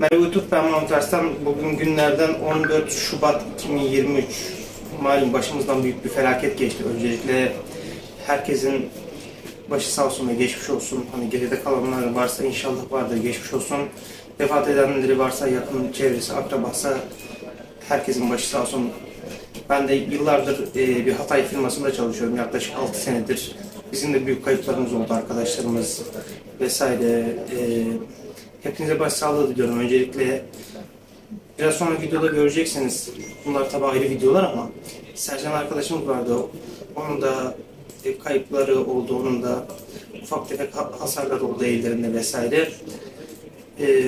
Merhaba YouTube, ben Mahmut. Bugün günlerden 14 Şubat 2023. Malum başımızdan büyük bir felaket geçti. Öncelikle herkesin başı sağ olsun ve geçmiş olsun. Hani geride kalanlar varsa inşallah vardır geçmiş olsun. Vefat edenleri varsa yakın çevresi, akrabası herkesin başı sağ olsun. Ben de yıllardır e, bir Hatay firmasında çalışıyorum. Yaklaşık 6 senedir. Bizim de büyük kayıplarımız oldu arkadaşlarımız vesaire. E, hepinize başsağlığı diliyorum. Öncelikle biraz sonra videoda göreceksiniz. Bunlar tabi ayrı videolar ama Sercan arkadaşımız vardı. Onun da kayıpları oldu. Onun da ufak tefek ha- hasarlar oldu ellerinde vesaire. E,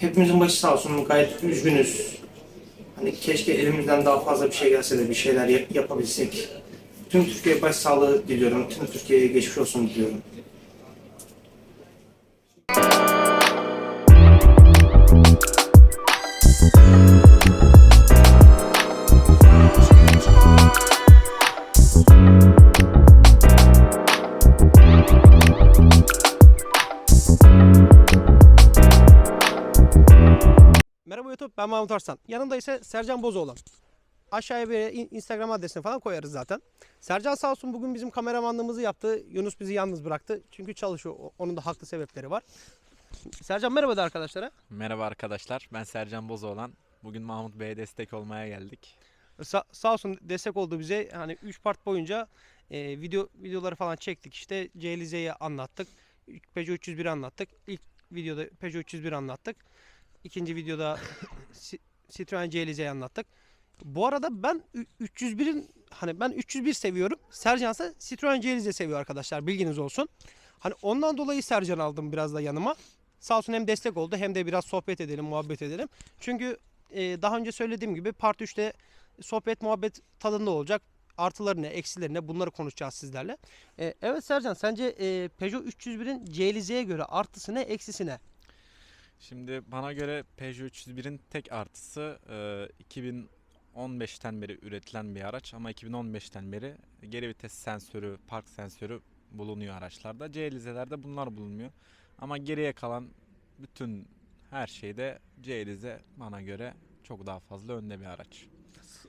hepimizin başı sağ olsun. Gayet üzgünüz. Hani keşke elimizden daha fazla bir şey gelse de bir şeyler yap- yapabilsek. Tüm Türkiye'ye başsağlığı diliyorum. Tüm Türkiye'ye geçmiş olsun diliyorum. Ben Mahmut Arslan. Yanımda ise Sercan Bozoğlan. Aşağıya bir in- Instagram adresini falan koyarız zaten. Sercan sağ olsun bugün bizim kameramanlığımızı yaptı. Yunus bizi yalnız bıraktı. Çünkü çalışıyor. Onun da haklı sebepleri var. Sercan merhaba de arkadaşlara. Merhaba arkadaşlar, ben Sercan Bozoğlan. Bugün Mahmut Bey'e destek olmaya geldik. Sa- sağ olsun destek oldu bize. Hani 3 part boyunca e, video videoları falan çektik. İşte Celize'yi anlattık. Peugeot 301'i anlattık. İlk videoda Peugeot 301 anlattık. İkinci videoda Citroen Celize'yi anlattık. Bu arada ben ü- 301'in hani ben 301 seviyorum. Sercan ise Citroen Celize seviyor arkadaşlar. Bilginiz olsun. Hani ondan dolayı Sercan aldım biraz da yanıma. Sağ olsun hem destek oldu hem de biraz sohbet edelim, muhabbet edelim. Çünkü e, daha önce söylediğim gibi Part 3'te sohbet muhabbet tadında olacak. Artıları ne, eksileri ne bunları konuşacağız sizlerle. E, evet Sercan sence e, Peugeot 301'in CLZ'ye göre artısı ne, eksisi ne? Şimdi bana göre Peugeot 301'in tek artısı e, 2015'ten beri üretilen bir araç ama 2015'ten beri geri vites sensörü, park sensörü bulunuyor araçlarda. CLZ'lerde bunlar bulunmuyor. Ama geriye kalan bütün her şeyde CLZ bana göre çok daha fazla önde bir araç.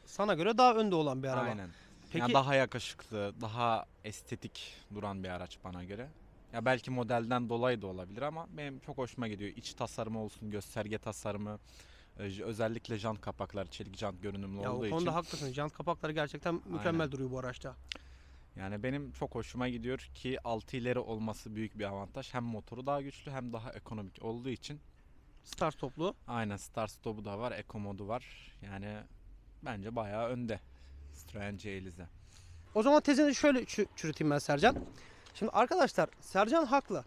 Sana göre daha önde olan bir araba. Aynen. Peki Ya daha yakışıklı, daha estetik duran bir araç bana göre. Ya belki modelden dolayı da olabilir ama benim çok hoşuma gidiyor. İç tasarımı olsun, gösterge tasarımı, e, özellikle jant kapakları çelik jant görünümlü ya o olduğu konuda için. haklısın. Jant kapakları gerçekten mükemmel Aynen. duruyor bu araçta. Yani benim çok hoşuma gidiyor ki 6 ileri olması büyük bir avantaj. Hem motoru daha güçlü hem daha ekonomik olduğu için. Start toplu. Aynen start stop'u da var, eco modu var. Yani bence bayağı önde. Citroen CLZ. O zaman tezini şöyle çü- çürüteyim ben Sercan. Şimdi arkadaşlar Sercan haklı.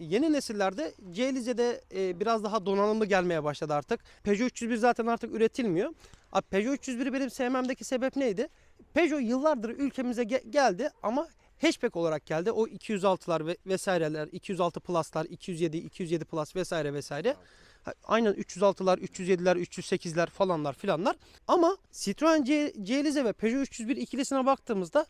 Yeni nesillerde CLZ'de e, biraz daha donanımlı gelmeye başladı artık. Peugeot 301 zaten artık üretilmiyor. Abi Peugeot 301'i benim sevmemdeki sebep neydi? Peugeot yıllardır ülkemize ge- geldi ama hatchback olarak geldi. O 206'lar ve vesaireler, 206 Plus'lar, 207, 207 Plus vesaire vesaire. Aynen 306'lar, 307'ler, 308'ler falanlar filanlar. Ama Citroen C- CLZ ve Peugeot 301 ikilisine baktığımızda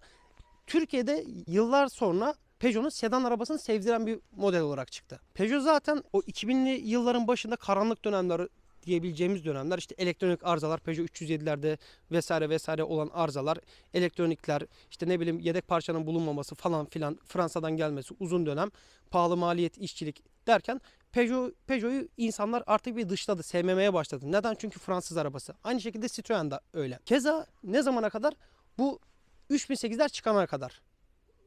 Türkiye'de yıllar sonra Peugeot'un sedan arabasını sevdiren bir model olarak çıktı. Peugeot zaten o 2000'li yılların başında karanlık dönemler diyebileceğimiz dönemler işte elektronik arızalar Peugeot 307'lerde vesaire vesaire olan arızalar, elektronikler, işte ne bileyim yedek parçanın bulunmaması falan filan Fransa'dan gelmesi uzun dönem, pahalı maliyet, işçilik derken Peugeot, Peugeot'u insanlar artık bir dışladı, sevmemeye başladı. Neden? Çünkü Fransız arabası. Aynı şekilde Citroen de öyle. Keza ne zamana kadar? Bu 3008'ler çıkana kadar.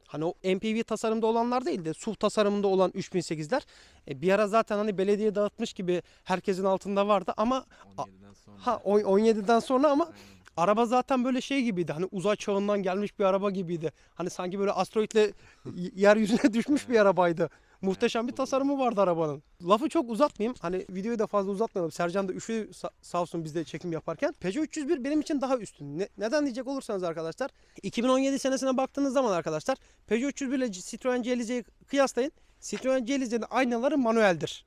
Hani o MPV tasarımda olanlar değil de SUV tasarımında olan 3008'ler e, bir ara zaten hani belediye dağıtmış gibi herkesin altında vardı ama 17'den sonra. ha on- 17'den sonra ama araba zaten böyle şey gibiydi. Hani uzay çağından gelmiş bir araba gibiydi. Hani sanki böyle asteroitle y- yeryüzüne düşmüş bir arabaydı. Muhteşem bir tasarımı vardı arabanın. Lafı çok uzatmayayım. Hani videoyu da fazla uzatmayalım. Sercan da üşüdü sa- sağ olsun bizde çekim yaparken. Peugeot 301 benim için daha üstün. Ne- neden diyecek olursanız arkadaşlar. 2017 senesine baktığınız zaman arkadaşlar Peugeot 301 ile Citroen CLZ'yi kıyaslayın. Citroen CLZ'nin aynaları manueldir.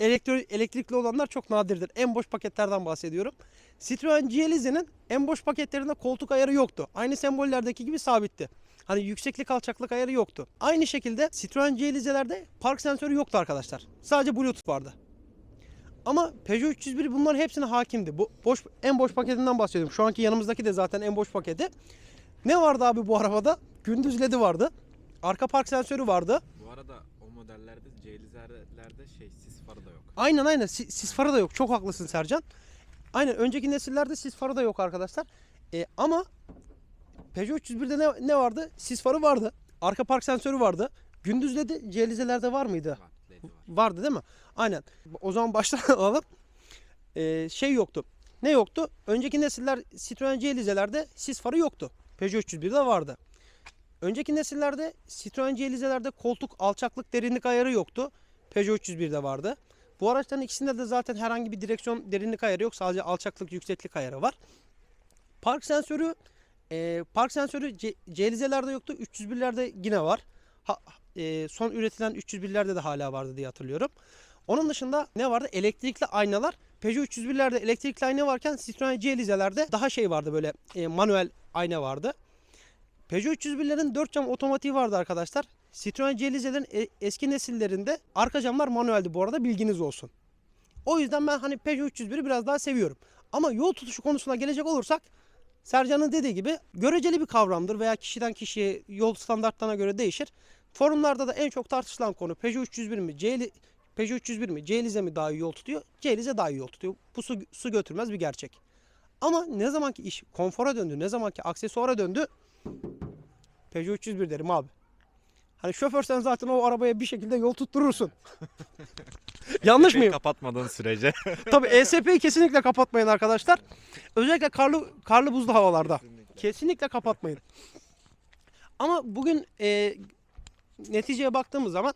Elektro, elektrikli olanlar çok nadirdir. En boş paketlerden bahsediyorum. Citroen CLZ'nin en boş paketlerinde koltuk ayarı yoktu. Aynı sembollerdeki gibi sabitti. Hani yükseklik alçaklık ayarı yoktu. Aynı şekilde Citroen CLZ'lerde park sensörü yoktu arkadaşlar. Sadece Bluetooth vardı. Ama Peugeot 301 bunların hepsine hakimdi. Bu boş en boş paketinden bahsediyorum. Şu anki yanımızdaki de zaten en boş paketi. Ne vardı abi bu arabada? Gündüz ledi vardı. Arka park sensörü vardı. Bu arada o modellerde Celizer'lerde şey sis farı da yok. Aynen aynen. Si- Sis farı da yok. Çok haklısın Sercan. Aynen önceki nesillerde sis farı da yok arkadaşlar. E, ama Peugeot 301'de ne, ne vardı? Sis farı vardı. Arka park sensörü vardı. Gündüz ledi Celize'lerde var mıydı? Var, var. Vardı değil mi? Aynen. O zaman baştan alalım. Ee, şey yoktu. Ne yoktu? Önceki nesiller Citroen C Elize'lerde sis farı yoktu. Peugeot 301'de vardı. Önceki nesillerde Citroen C Elize'lerde koltuk alçaklık derinlik ayarı yoktu. Peugeot 301'de vardı. Bu araçların ikisinde de zaten herhangi bir direksiyon derinlik ayarı yok. Sadece alçaklık yükseklik ayarı var. Park sensörü e, park sensörü C, C Elize'lerde yoktu. 301'lerde yine var. Ha, e, son üretilen 301'lerde de hala vardı diye hatırlıyorum. Onun dışında ne vardı? Elektrikli aynalar. Peugeot 301'lerde elektrikli ayna varken Citroen C Elize'lerde daha şey vardı böyle e, manuel ayna vardı. Peugeot 301'lerin 4 cam otomatiği vardı arkadaşlar. Citroen C Elize'lerin e- eski nesillerinde arka camlar manueldi bu arada bilginiz olsun. O yüzden ben hani Peugeot 301'i biraz daha seviyorum. Ama yol tutuşu konusuna gelecek olursak Sercan'ın dediği gibi göreceli bir kavramdır veya kişiden kişiye yol standartlarına göre değişir. Forumlarda da en çok tartışılan konu Peugeot 301 mi, C, Peugeot 301 mi, Celize mi daha iyi yol tutuyor? Celize daha iyi yol tutuyor. Bu su, su götürmez bir gerçek. Ama ne zamanki iş konfora döndü, ne zamanki aksesuara döndü Peugeot 301 derim abi. Hani şoför sen zaten o arabaya bir şekilde yol tutturursun. Yanlış mıyım? Kapatmadığın sürece. Tabii ESP'yi kesinlikle kapatmayın arkadaşlar. Özellikle karlı karlı buzlu havalarda. Kesinlikle kapatmayın. Ama bugün e, neticeye baktığımız zaman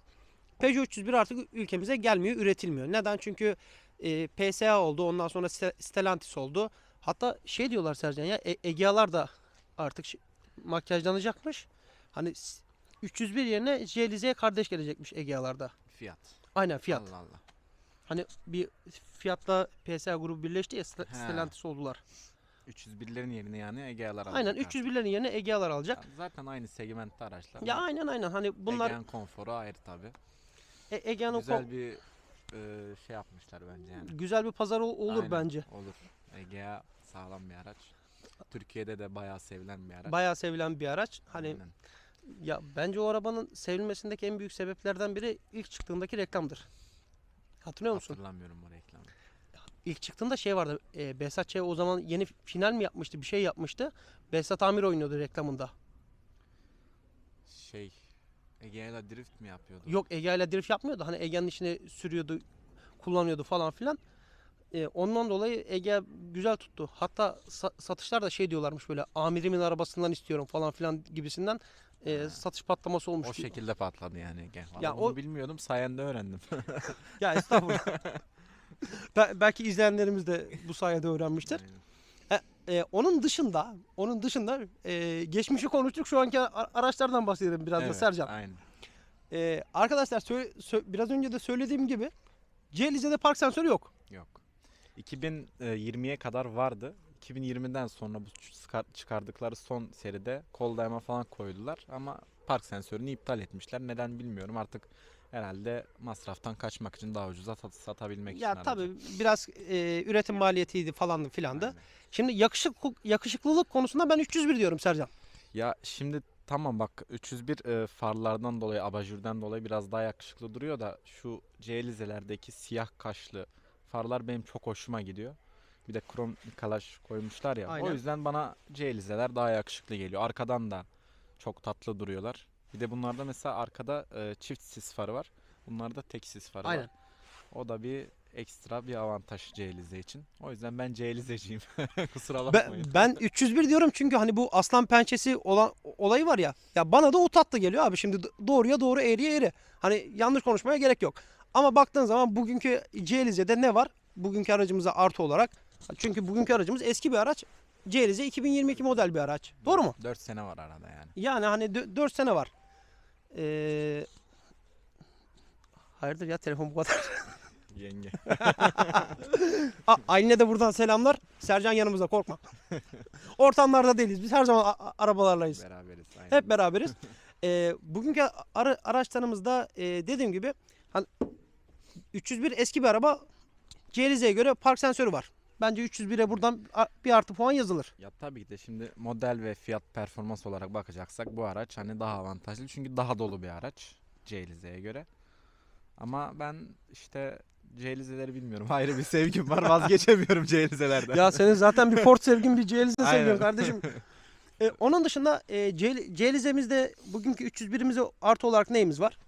Peugeot 301 artık ülkemize gelmiyor, üretilmiyor. Neden? Çünkü e, PSA oldu, ondan sonra Ste- Stellantis oldu. Hatta şey diyorlar Sercan ya e- Egea'lar da artık makyajlanacakmış. Hani 301 yerine Jelize'ye kardeş gelecekmiş Egea'larda. Fiyat. Aynen fiyat. Allah Allah. Hani bir fiyatla PSA grubu birleşti ya. Stellantis oldular. 301'lerin yerine yani Egea'lar alacak. Aynen artık. 301'lerin yerine Egea'lar alacak. Ya Zaten aynı segmentte araçlar. Ya aynen aynen hani bunlar Egea'nın konforu ayrı tabi. E- Egea'nın Güzel ko- bir e, şey yapmışlar bence yani. güzel bir pazar ol- olur Aynen, bence. Olur. Egea sağlam bir araç. Türkiye'de de bayağı sevilen bir araç. Bayağı sevilen bir araç. Hani Aynen. Ya bence o arabanın sevilmesindeki en büyük sebeplerden biri ilk çıktığındaki reklamdır. Hatırlıyor musun? Hatırlamıyorum o reklamı. İlk çıktığında şey vardı. E, Behzat Ç. o zaman yeni final mi yapmıştı? Bir şey yapmıştı. Behzat Amir oynuyordu reklamında. Şey Egea'yla drift mi yapıyordu? Yok Ege ile drift yapmıyordu. Hani Ege'nin içine sürüyordu, kullanıyordu falan filan. E, ondan dolayı Ege güzel tuttu. Hatta sa- satışlar da şey diyorlarmış böyle amirimin arabasından istiyorum falan filan gibisinden e, satış patlaması olmuş. O şekilde patladı yani Ya bunu o- bilmiyordum sayende öğrendim. Ya estağfurullah. Be- belki izleyenlerimiz de bu sayede öğrenmiştir. Aynen. E, onun dışında, onun dışında e, geçmişi konuştuk. Şu anki a- araçlardan bahsedelim biraz da Evet, Sercan. Aynen. E, arkadaşlar söyle- sö- biraz önce de söylediğim gibi C Lize'de park sensörü yok. Yok. 2020'ye kadar vardı. 2020'den sonra bu çıkar- çıkardıkları son seride kol dayama falan koydular ama park sensörünü iptal etmişler. Neden bilmiyorum. Artık herhalde masraftan kaçmak için daha ucuza sat- satabilmek için. Ya aracı. tabii biraz e, üretim maliyetiydi falandı filandı. Aynen. Şimdi yakışık yakışıklılık konusunda ben 301 diyorum Sercan. Ya şimdi tamam bak 301 e, farlardan dolayı abajürden dolayı biraz daha yakışıklı duruyor da şu C-Lize'lerdeki siyah kaşlı farlar benim çok hoşuma gidiyor. Bir de krom kalaş koymuşlar ya. Aynen. O yüzden bana C-Lize'ler daha yakışıklı geliyor. Arkadan da çok tatlı duruyorlar. Bir de bunlarda mesela arkada e, çift sis farı var. Bunlarda tek sis farı Aynen. var. O da bir ekstra bir avantaj C-Lize için. O yüzden ben C-Lizeciyim. Kusura Ben, bakmayın. ben 301 diyorum çünkü hani bu aslan pençesi olan olayı var ya. Ya bana da o tatlı geliyor abi. Şimdi doğruya doğru eğriye eğri. Hani yanlış konuşmaya gerek yok. Ama baktığın zaman bugünkü C-Lize'de ne var? Bugünkü aracımıza artı olarak. Çünkü bugünkü aracımız eski bir araç. C-Lize 2022 model bir araç. Doğru mu? 4 sene var arada yani. Yani hani 4 sene var. Ee... Hayırdır ya telefon bu kadar. Yenge. A- Aylin'e de buradan selamlar. Sercan yanımızda korkma. Ortamlarda değiliz. Biz her zaman arabalarlayız. Beraberiz. Aynen. Hep beraberiz. Ee, bugünkü ara- araçlarımızda e, dediğim gibi hani 301 eski bir araba Celize'ye göre park sensörü var. Bence 301'e buradan bir artı puan yazılır. Ya tabii ki de şimdi model ve fiyat performans olarak bakacaksak bu araç hani daha avantajlı. Çünkü daha dolu bir araç Celize'ye göre. Ama ben işte Celize'leri bilmiyorum. Ayrı bir sevgim var. Vazgeçemiyorum Celize'lerden. Ya senin zaten bir Ford sevgin bir Aynen. sevgin kardeşim. E, onun dışında e, Celize'mizde bugünkü 301'imize artı olarak neyimiz var?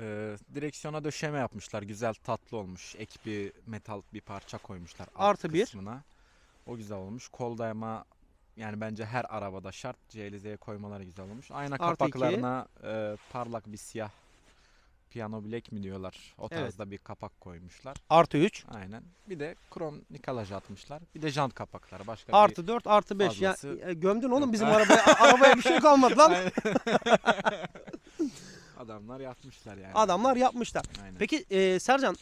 Ee, direksiyona döşeme yapmışlar. Güzel tatlı olmuş. Ek bir metal bir parça koymuşlar. alt Artı bir. kısmına. O güzel olmuş. Kol dayama yani bence her arabada şart. CLZ'ye koymaları güzel olmuş. Ayna Artı iki. kapaklarına e, parlak bir siyah piyano bilek mi diyorlar. O Evet. tarzda bir kapak koymuşlar. Artı 3. Aynen. Bir de krom nikelaj atmışlar. Bir de jant kapakları. Başka Artı 4 artı 5. Ya, fazlası e, gömdün oğlum bizim arabaya. Arabaya bir şey kalmadı lan. Aynen. Adamlar yapmışlar yani. Adamlar yapmışlar. Aynen. Peki e, Sercan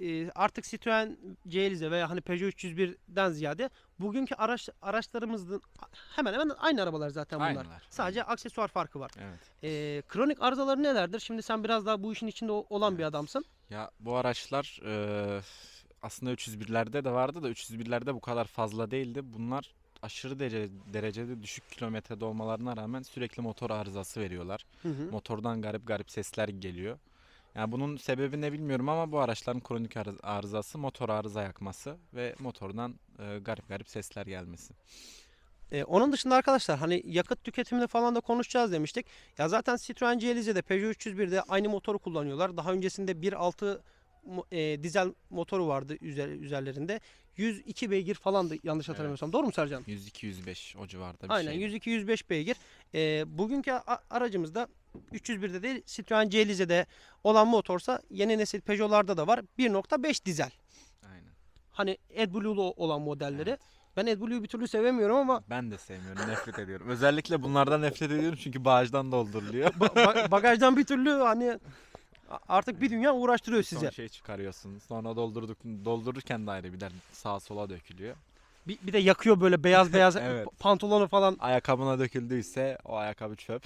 e, artık Citroen Celize veya hani Peugeot 301'den ziyade bugünkü araç araçlarımızın hemen hemen aynı arabalar zaten bunlar. Aynılar. Sadece aksesuar farkı var. Evet. E, kronik arızaları nelerdir? Şimdi sen biraz daha bu işin içinde olan bir adamsın. Ya bu araçlar eee, aslında 301'lerde de vardı da 301'lerde bu kadar fazla değildi. Bunlar aşırı derece, derecede düşük kilometrede olmalarına rağmen sürekli motor arızası veriyorlar. Hı hı. Motordan garip garip sesler geliyor. Yani bunun sebebi ne bilmiyorum ama bu araçların kronik arı- arızası motor arıza yakması ve motordan eee, garip garip sesler gelmesi. E, onun dışında arkadaşlar hani yakıt tüketimini falan da konuşacağız demiştik. Ya zaten Citroen Celize'de Peugeot 301'de aynı motoru kullanıyorlar. Daha öncesinde 1.6 mo- e, dizel motoru vardı üzer, üzerlerinde. 102 beygir falan da yanlış hatırlamıyorsam. Doğru mu Sercan? 102-105 o civarda bir Aynen şey. 102-105 beygir. E, bugünkü aracımızda 301'de değil Citroen Celize'de olan motorsa yeni nesil Peugeot'larda da var. 1.5 dizel. Aynen. Hani AdBlue'lu olan modelleri. Evet. Ben AdBlue'yu bir türlü sevemiyorum ama Ben de sevmiyorum, nefret ediyorum. Özellikle bunlardan nefret ediyorum çünkü bağıştan dolduruluyor. Ba- ba- bagajdan bir türlü hani artık bir dünya uğraştırıyor Son size. şey çıkarıyorsun. Sonra doldurduk doldururken de ayrı bir de sağa sola dökülüyor. Bir, bir de yakıyor böyle beyaz beyaz Evet. pa- pantolonu falan. Ayakkabına döküldüyse o ayakkabı çöp.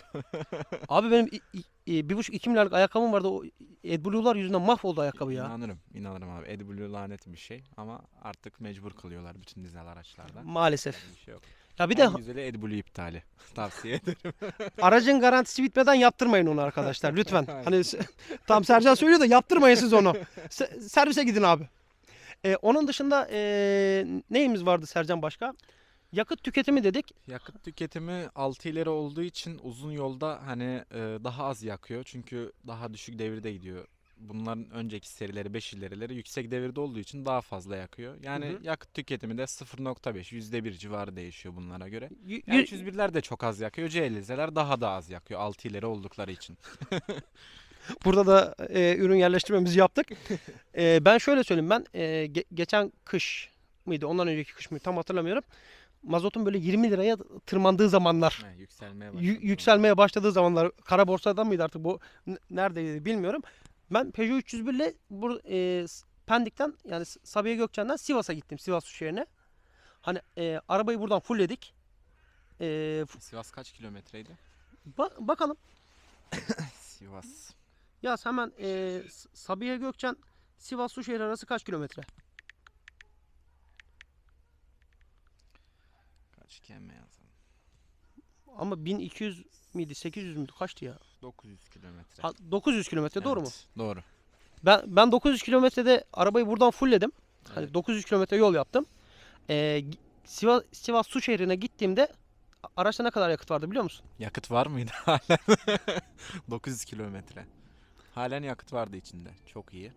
Abi benim i- i- bir buçuk iki milyarlık ayakkabım vardı. O AdBlue'lar yüzünden mahvoldu ayakkabı ya. İnanırım. inanırım abi. AdBlue lanet bir şey ama artık mecbur kılıyorlar bütün dizel araçlarda. Maalesef. Bir şey yok. Ya bir de en güzeli AdBlue iptali. Tavsiye ederim. aracın garantisi bitmeden yaptırmayın onu arkadaşlar lütfen. Hani s- tam Sercan söylüyor da yaptırmayın siz onu. Se- servise gidin abi. Ee, onun dışında ee, neyimiz vardı Sercan başka? Yakıt tüketimi dedik. Yakıt tüketimi 6 ileri olduğu için uzun yolda hani e, daha az yakıyor. Çünkü daha düşük devirde gidiyor. Bunların önceki serileri 5 ilerileri yüksek devirde olduğu için daha fazla yakıyor. Yani Hı hı. yakıt tüketimi de 0.5 %1 civarı değişiyor bunlara göre. Yani y- 301'ler de çok az yakıyor. C50'ler daha da az yakıyor 6 ileri oldukları için. Burada da e, ürün yerleştirmemizi yaptık. E, ben şöyle söyleyeyim ben e, ge- geçen kış mıydı ondan önceki kış mıydı tam hatırlamıyorum. Mazotun böyle 20 liraya tırmandığı zamanlar, He, yükselmeye yü- başladı. yükselmeye başladığı zamanlar kara borsada mıydı artık bu neredeydi bilmiyorum. Ben Peugeot 301 ile bu e, Pendik'ten yani Sabiha Gökçen'den Sivas'a gittim Sivas şehrine. Hani e, arabayı buradan fullledik. E, Sivas kaç kilometreydi? ba- bakalım. Sivas. Yaz hemen e, Sabiha Gökçen Sivas Suşehir arası kaç kilometre? Kaç kemme yazalım? Ama 1200 miydi 800 müydü kaçtı ya? 900 kilometre. Ha, 900 kilometre doğru mu? Evet, Doğru. Ben ben 900 kilometrede arabayı buradan fullledim. Hani Evet. 900 kilometre yol yaptım. Ee, Sivas, Sivas Su şehrine gittiğimde a- araçta ne kadar yakıt vardı biliyor musun? Yakıt var mıydı halen? 900 kilometre. Halen yakıt vardı içinde. Çok iyi.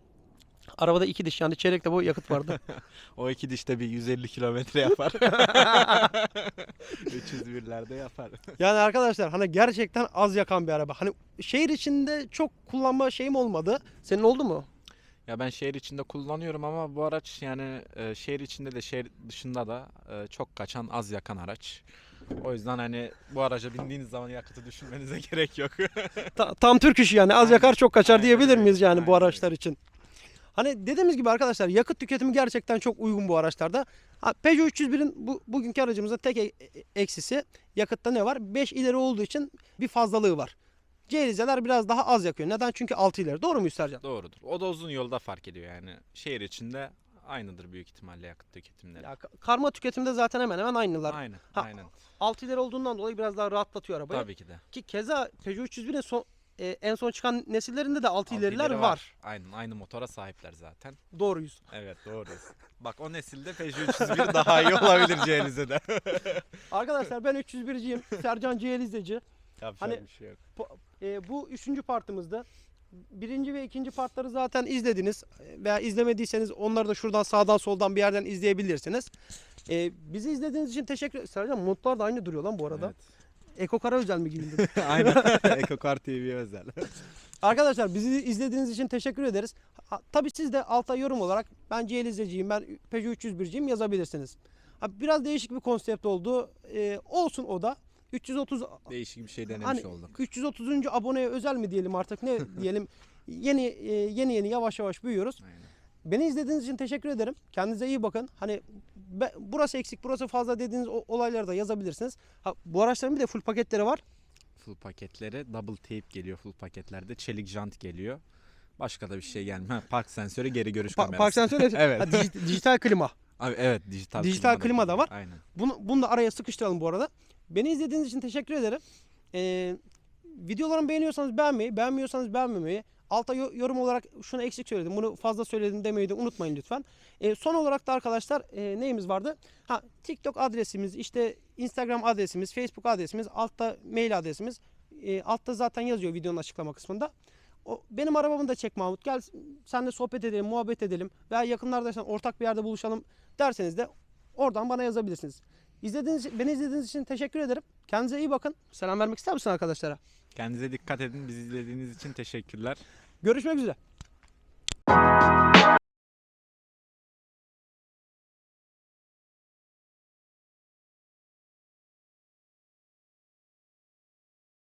Arabada iki diş yani çeyrekte bu yakıt vardı. O iki dişte bir 150 kilometre yapar. 301'lerde yapar. yani arkadaşlar hani gerçekten az yakan bir araba. Hani şehir içinde çok kullanma şeyim olmadı. Senin oldu mu? Ya ben şehir içinde kullanıyorum ama bu araç yani e, şehir içinde de şehir dışında da e, çok kaçan az yakan araç. O yüzden hani bu araca bindiğiniz zaman yakıtı düşünmenize gerek yok. Ta- tam Türk işi yani az yakar çok kaçar Aynen diyebilir öyle, miyiz yani bu aynen öyle. araçlar için? Hani dediğimiz gibi arkadaşlar yakıt tüketimi gerçekten çok uygun bu araçlarda. Ha, Peugeot 301'in bu, bugünkü aracımızda tek e- eksisi yakıtta ne var? 5 ileri olduğu için bir fazlalığı var. Ceylizeler biraz daha az yakıyor. Neden? Çünkü 6 ileri. Doğru mu Sercan? Doğrudur. O da uzun yolda fark ediyor yani. Şehir içinde aynıdır büyük ihtimalle yakıt tüketimleri. Ya, ka- karma tüketimde zaten hemen hemen aynılar. Aynen, Ha, aynen. 6 ileri olduğundan dolayı biraz daha rahatlatıyor arabayı. Tabii ki de. Ki keza Peugeot 301'in son, e, en son çıkan nesillerinde de 6 Altı ileriler ileri var. Aynen, aynı motora sahipler zaten. Doğruyuz. Evet, doğruyuz. Bak o nesilde Peugeot 301 daha iyi olabilir Ceylize'de. Arkadaşlar ben 301'ciyim. Sercan Ceyelizeci. Yapacak Hani- bir şey yok. E, bu üçüncü partımızda. Birinci ve ikinci partları zaten izlediniz. Veya izlemediyseniz onları da şuradan sağdan soldan bir yerden izleyebilirsiniz. E, bizi izlediğiniz için teşekkür. Sercan montlar da aynı duruyor lan bu arada. Eko Kara özel mi giyindin? aynen. EcoCar TV özel. Arkadaşlar bizi izlediğiniz için teşekkür ederiz. Ha, tabii siz de alta yorum olarak ben Ceyelizeciyim, ben Peugeot 301'ciyim yazabilirsiniz. Ha, biraz değişik bir konsept oldu. E, olsun o da. 330 Değişik bir şey denemiş hani olduk. 330. aboneye özel mi diyelim artık ne diyelim. Yeni e, yeni yeni yavaş yavaş büyüyoruz. Aynen. Beni izlediğiniz için teşekkür ederim. Kendinize iyi bakın. Hani burası eksik, burası fazla dediğiniz olayları da yazabilirsiniz. Ha, bu araçların bir de full paketleri var. Full paketleri double tape geliyor full paketlerde. Çelik jant geliyor. Başka da bir şey gelmiyor. Park sensörü, geri görüş Pa- kamerası. park sensörü, Evet. ha, dij- dijital klima. Abi, evet dijital, Dijital klima da geliyor. var. Aynen. Bunu, bunu da araya sıkıştıralım bu arada. Beni izlediğiniz için teşekkür ederim. Ee, videolarımı beğeniyorsanız beğenmeyi, beğenmiyorsanız beğenmemeyi, alta yo- yorum olarak şunu eksik söyledim, bunu fazla söyledim demeyi de unutmayın lütfen. Ee, son olarak da arkadaşlar e, neyimiz vardı? Ha TikTok adresimiz, işte Instagram adresimiz, Facebook adresimiz, altta mail adresimiz. E, altta zaten yazıyor videonun açıklama kısmında. O, benim arabamı da çek Mahmut. Gel senle sohbet edelim, muhabbet edelim. Veya yakınlarda sen ortak bir yerde buluşalım derseniz de oradan bana yazabilirsiniz. İzlediğiniz, beni izlediğiniz için teşekkür ederim. Kendinize iyi bakın. Selam vermek ister misin arkadaşlara? Kendinize dikkat edin. Bizi izlediğiniz için teşekkürler. Görüşmek üzere.